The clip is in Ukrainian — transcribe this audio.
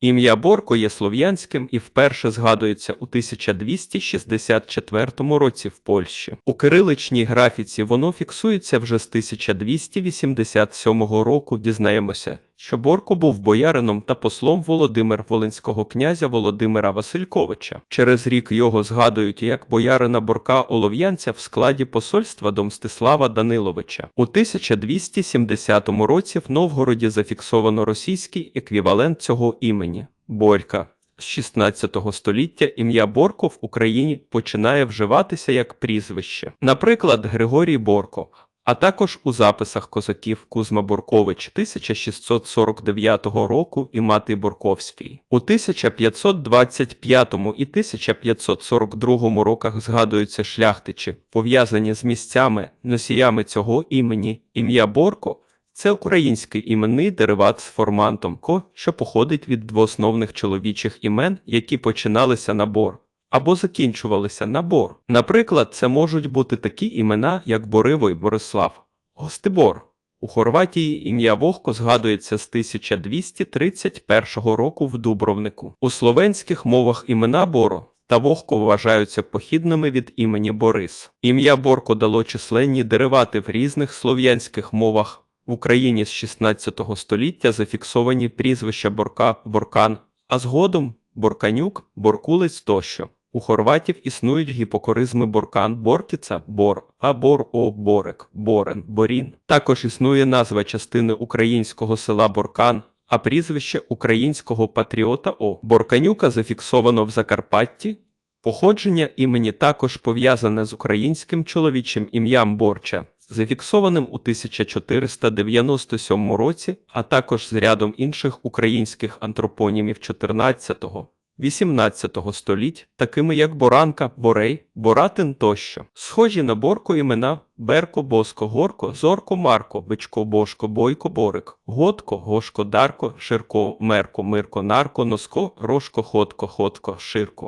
Ім'я Борко є слов'янським і вперше згадується у 1264 році в Польщі. У кириличній графіці воно фіксується вже з 1287 року. Дізнаємося, що Борко був боярином та послом Володимир Волинського князя Володимира Васильковича. Через рік його згадують як боярина Борка Олов'янця в складі посольства до Мстислава Даниловича. У 1270 році в Новгороді зафіксовано російський еквівалент цього імені Борька. З 16 століття ім'я Борко в Україні починає вживатися як прізвище. Наприклад, Григорій Борко, а також у записах козаків Кузьма Боркович 1649 року і Мати Борковський. У 1525 і 1542 роках згадуються шляхтичі, пов'язані з місцями, носіями цього імені. Ім'я Борко це український іменний дериват з формантом ко, що походить від двоосновних чоловічих імен, які починалися на бор або закінчувалися на бор. Наприклад, це можуть бути такі імена, як Бориво і Борислав, Гостибор. У Хорватії ім'я Вогко згадується з 1231 року в Дубровнику. У словенських мовах імена Боро та Вогко вважаються похідними від імені Борис. Ім'я Борко дало численні деривати в різних слов'янських мовах. В Україні з 16 століття зафіксовані прізвища Борка, Боркан, а згодом Борканюк, Боркулець тощо. У хорватів існують гіпокоризми Боркан, Бортіца, Бор, а Бор, О, Борек, Борен, Борін. Також існує назва частини українського села Боркан, а прізвище українського патріота О. Борканюка зафіксовано в Закарпатті. Походження імені також пов'язане з українським чоловічим ім'ям Борча, зафіксованим у 1497 році, а також з рядом інших українських антропонімів 14-го. 18 століть, такими як Боранка, Борей, Боратин тощо. Схожі на Борко імена Берко, Боско, Горко, Зорко, Марко, Бичко, Бошко, Бойко, Борик, Готко, Гошко, Дарко, Ширко, Мерко, Мирко, Нарко, Носко, Рошко, Ходко, Ходко, Ширко.